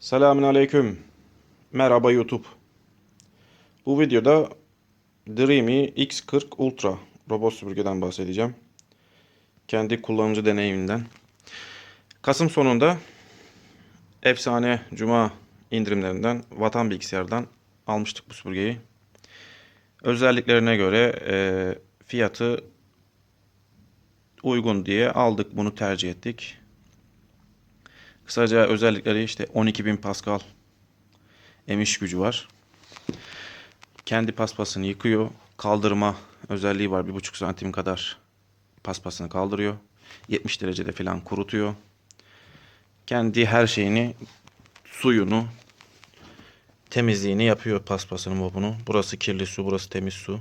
Selamün aleyküm. Merhaba YouTube. Bu videoda Dreamy X40 Ultra robot süpürgeden bahsedeceğim. Kendi kullanıcı deneyiminden. Kasım sonunda efsane cuma indirimlerinden Vatan Bilgisayar'dan almıştık bu süpürgeyi. Özelliklerine göre e, fiyatı uygun diye aldık bunu tercih ettik. Kısaca özellikleri işte 12.000 Pascal emiş gücü var. Kendi paspasını yıkıyor. Kaldırma özelliği var. 1,5 santim kadar paspasını kaldırıyor. 70 derecede falan kurutuyor. Kendi her şeyini, suyunu, temizliğini yapıyor paspasını, mobunu. Burası kirli su, burası temiz su.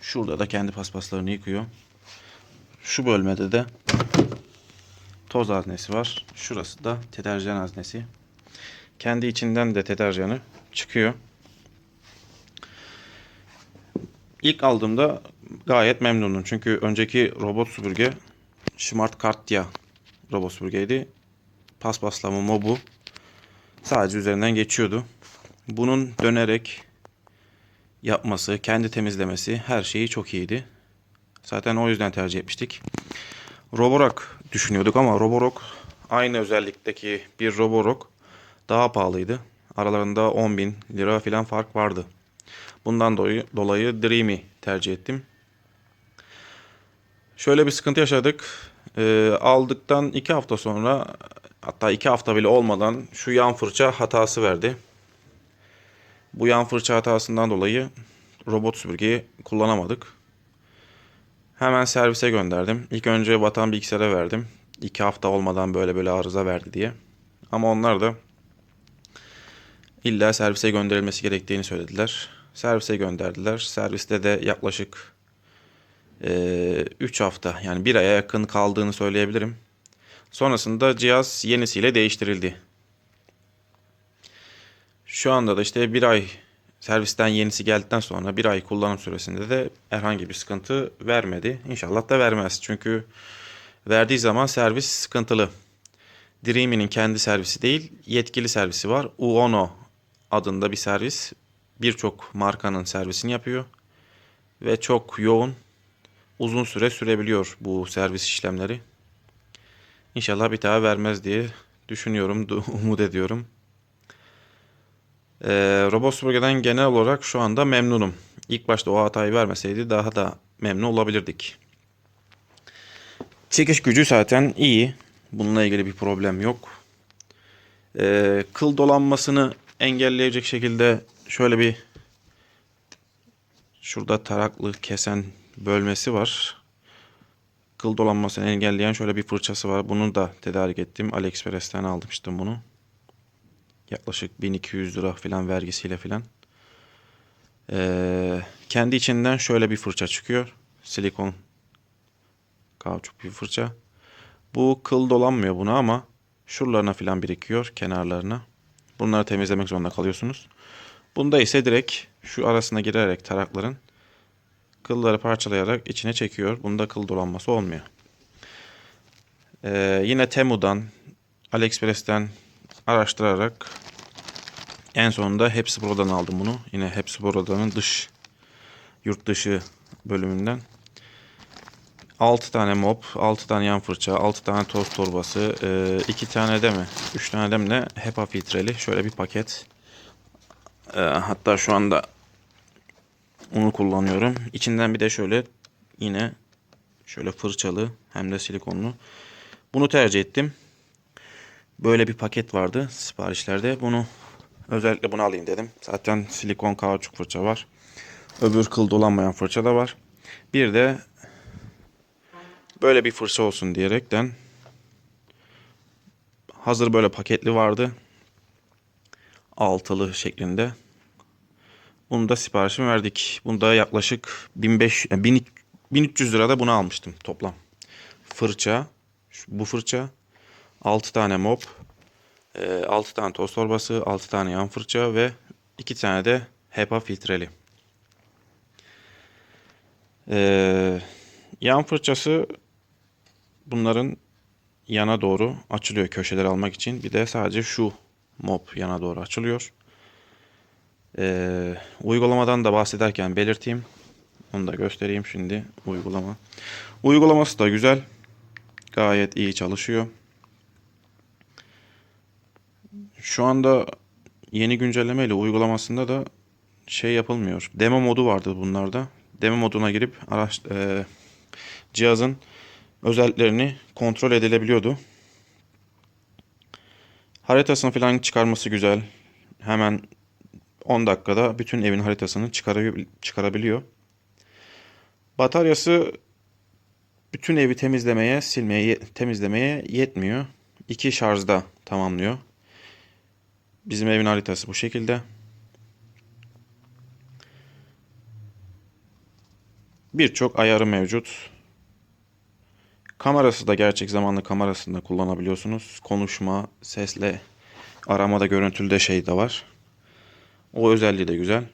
Şurada da kendi paspaslarını yıkıyor. Şu bölmede de toz haznesi var. Şurası da deterjan haznesi. Kendi içinden de deterjanı çıkıyor. İlk aldığımda gayet memnunum. Çünkü önceki robot süpürge Smart Cartia robot süpürgeydi. Paspaslama mobu sadece üzerinden geçiyordu. Bunun dönerek yapması, kendi temizlemesi her şeyi çok iyiydi. Zaten o yüzden tercih etmiştik. Roborock düşünüyorduk ama Roborock aynı özellikteki bir Roborock daha pahalıydı. Aralarında 10 bin lira falan fark vardı. Bundan dolayı, dolayı Dreamy tercih ettim. Şöyle bir sıkıntı yaşadık. Ee, aldıktan 2 hafta sonra hatta 2 hafta bile olmadan şu yan fırça hatası verdi. Bu yan fırça hatasından dolayı robot süpürgeyi kullanamadık. Hemen servise gönderdim. İlk önce Vatan Bilgisayar'a verdim. İki hafta olmadan böyle böyle arıza verdi diye. Ama onlar da illa servise gönderilmesi gerektiğini söylediler. Servise gönderdiler. Serviste de yaklaşık 3 hafta yani bir aya yakın kaldığını söyleyebilirim. Sonrasında cihaz yenisiyle değiştirildi. Şu anda da işte bir ay servisten yenisi geldikten sonra bir ay kullanım süresinde de herhangi bir sıkıntı vermedi. İnşallah da vermez. Çünkü verdiği zaman servis sıkıntılı. Dreamy'nin kendi servisi değil, yetkili servisi var. Uono adında bir servis. Birçok markanın servisini yapıyor. Ve çok yoğun, uzun süre sürebiliyor bu servis işlemleri. İnşallah bir daha vermez diye düşünüyorum, umut ediyorum. Ee, robot süpürgeden genel olarak şu anda memnunum. İlk başta o hatayı vermeseydi daha da memnun olabilirdik. Çekiş gücü zaten iyi. Bununla ilgili bir problem yok. Ee, kıl dolanmasını engelleyecek şekilde şöyle bir şurada taraklı kesen bölmesi var. Kıl dolanmasını engelleyen şöyle bir fırçası var. Bunu da tedarik ettim. AliExpress'ten almıştım bunu. Yaklaşık 1200 lira falan vergisiyle falan. Ee, kendi içinden şöyle bir fırça çıkıyor. Silikon kauçuk bir fırça. Bu kıl dolanmıyor buna ama şuralarına falan birikiyor kenarlarına. Bunları temizlemek zorunda kalıyorsunuz. Bunda ise direkt şu arasına girerek tarakların kılları parçalayarak içine çekiyor. Bunda kıl dolanması olmuyor. Ee, yine Temu'dan, AliExpress'ten araştırarak en sonunda Hepsi Pro'dan aldım bunu. Yine Hepsi Pro'danın dış yurt dışı bölümünden. 6 tane mop, 6 tane yan fırça, 6 tane toz torbası, 2 tane de mi, 3 tane de mi ne HEPA filtreli şöyle bir paket. E, hatta şu anda onu kullanıyorum. İçinden bir de şöyle yine şöyle fırçalı hem de silikonlu. Bunu tercih ettim. Böyle bir paket vardı siparişlerde. Bunu özellikle bunu alayım dedim. Zaten silikon kauçuk fırça var. Öbür kıl dolanmayan fırça da var. Bir de böyle bir fırça olsun diyerekten hazır böyle paketli vardı. Altılı şeklinde. Bunu da siparişimi verdik. Bunda yaklaşık 1500 1300 lirada bunu almıştım toplam. Fırça, bu fırça, 6 tane mop, 6 tane toz torbası, 6 tane yan fırça ve 2 tane de HEPA filtreli. Ee, yan fırçası bunların yana doğru açılıyor köşeleri almak için. Bir de sadece şu mob yana doğru açılıyor. Ee, uygulamadan da bahsederken belirteyim. Onu da göstereyim şimdi uygulama. Uygulaması da güzel. Gayet iyi çalışıyor. Şu anda yeni güncellemeyle uygulamasında da şey yapılmıyor. Demo modu vardı bunlarda. Demo moduna girip araç, e, cihazın özelliklerini kontrol edilebiliyordu. Haritasını falan çıkarması güzel. Hemen 10 dakikada bütün evin haritasını çıkarabiliyor. Bataryası bütün evi temizlemeye, silmeye, ye- temizlemeye yetmiyor. İki şarjda tamamlıyor. Bizim evin haritası bu şekilde. Birçok ayarı mevcut. Kamerası da gerçek zamanlı kamerasında kullanabiliyorsunuz. Konuşma, sesle aramada görüntülü şey de var. O özelliği de güzel.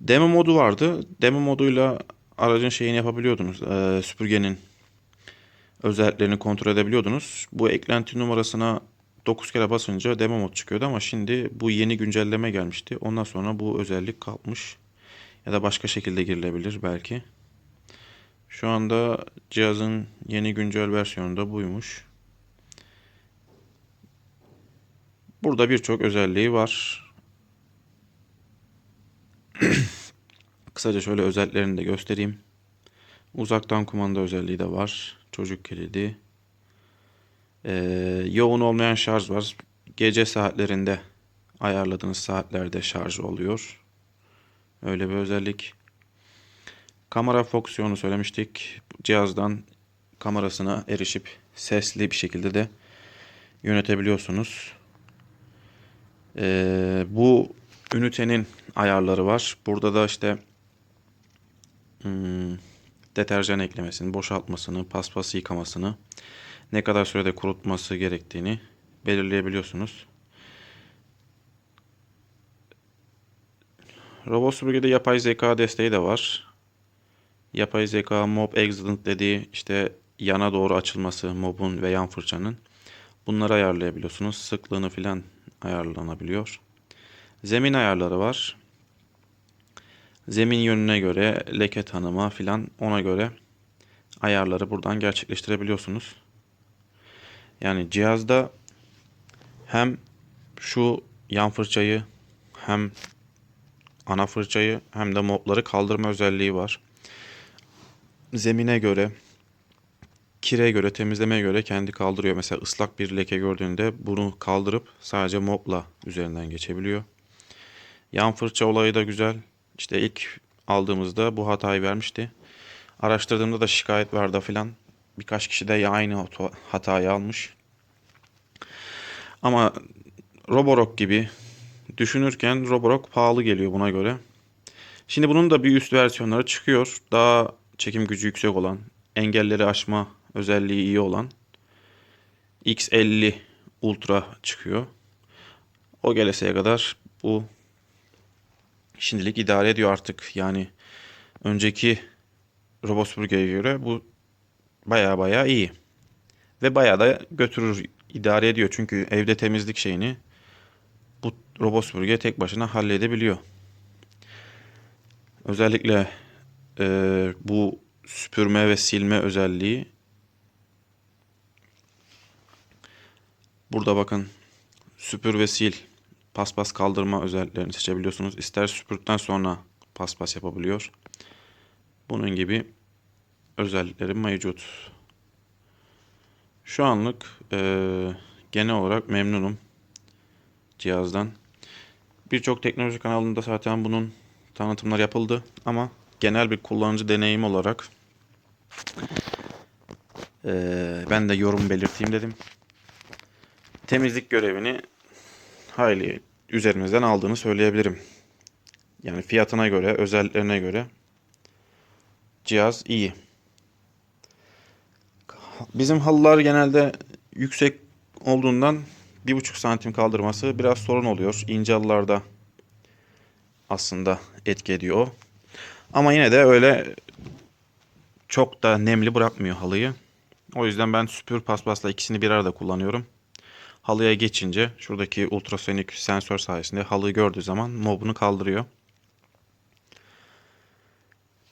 Demo modu vardı. Demo moduyla aracın şeyini yapabiliyordunuz. Ee, süpürgenin özelliklerini kontrol edebiliyordunuz. Bu eklenti numarasına 9 kere basınca demo mod çıkıyordu ama şimdi bu yeni güncelleme gelmişti. Ondan sonra bu özellik kalkmış. Ya da başka şekilde girilebilir belki. Şu anda cihazın yeni güncel versiyonunda buymuş. Burada birçok özelliği var. Kısaca şöyle özelliklerini de göstereyim. Uzaktan kumanda özelliği de var. Çocuk kilidi. Ee, yoğun olmayan şarj var. Gece saatlerinde ayarladığınız saatlerde şarj oluyor. Öyle bir özellik. Kamera fonksiyonu söylemiştik. Cihazdan kamerasına erişip sesli bir şekilde de yönetebiliyorsunuz. Ee, bu ünitenin ayarları var. Burada da işte hmm, deterjan eklemesini, boşaltmasını, paspası yıkamasını, ne kadar sürede kurutması gerektiğini belirleyebiliyorsunuz. Robot süpürgede yapay zeka desteği de var. Yapay zeka mob accident dediği işte yana doğru açılması mobun ve yan fırçanın. Bunları ayarlayabiliyorsunuz. Sıklığını filan ayarlanabiliyor. Zemin ayarları var. Zemin yönüne göre leke tanıma filan ona göre ayarları buradan gerçekleştirebiliyorsunuz. Yani cihazda hem şu yan fırçayı hem ana fırçayı hem de mobları kaldırma özelliği var. Zemine göre, kire göre, temizlemeye göre kendi kaldırıyor. Mesela ıslak bir leke gördüğünde bunu kaldırıp sadece mopla üzerinden geçebiliyor. Yan fırça olayı da güzel. İşte ilk aldığımızda bu hatayı vermişti. Araştırdığımda da şikayet vardı filan. Birkaç kişi de aynı hata- hatayı almış. Ama Roborock gibi düşünürken Roborock pahalı geliyor buna göre. Şimdi bunun da bir üst versiyonları çıkıyor. Daha çekim gücü yüksek olan, engelleri aşma özelliği iyi olan X50 Ultra çıkıyor. O geleseye kadar bu şimdilik idare ediyor artık. Yani önceki robot süpürgeye göre bu baya baya iyi. Ve baya da götürür, idare ediyor. Çünkü evde temizlik şeyini bu robot süpürge tek başına halledebiliyor. Özellikle e, bu süpürme ve silme özelliği burada bakın süpür ve sil paspas kaldırma özelliklerini seçebiliyorsunuz. İster süpürdükten sonra paspas yapabiliyor. Bunun gibi özellikleri mevcut. Şu anlık e, genel olarak memnunum cihazdan. Birçok teknoloji kanalında zaten bunun tanıtımlar yapıldı ama genel bir kullanıcı deneyim olarak eee, ben de yorum belirteyim dedim. Temizlik görevini hayli üzerimizden aldığını söyleyebilirim. Yani fiyatına göre, özelliklerine göre cihaz iyi. Bizim halılar genelde yüksek olduğundan 1,5 santim kaldırması biraz sorun oluyor. İnce halılarda aslında etki ediyor. Ama yine de öyle çok da nemli bırakmıyor halıyı. O yüzden ben süpür paspasla ikisini bir arada kullanıyorum. Halıya geçince şuradaki ultrasonik sensör sayesinde halıyı gördüğü zaman mobunu kaldırıyor.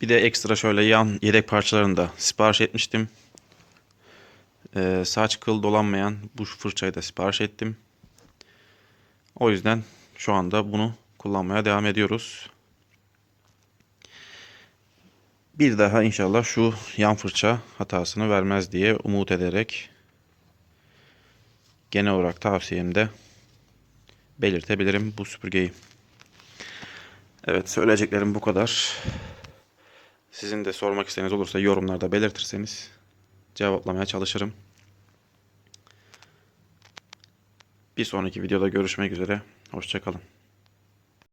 Bir de ekstra şöyle yan yedek parçalarını da sipariş etmiştim. Ee, saç kıl dolanmayan bu fırçayı da sipariş ettim. O yüzden şu anda bunu kullanmaya devam ediyoruz. Bir daha inşallah şu yan fırça hatasını vermez diye umut ederek genel olarak tavsiyemde belirtebilirim bu süpürgeyi. Evet söyleyeceklerim bu kadar. Sizin de sormak istediğiniz olursa yorumlarda belirtirseniz cevaplamaya çalışırım. Bir sonraki videoda görüşmek üzere. Hoşçakalın.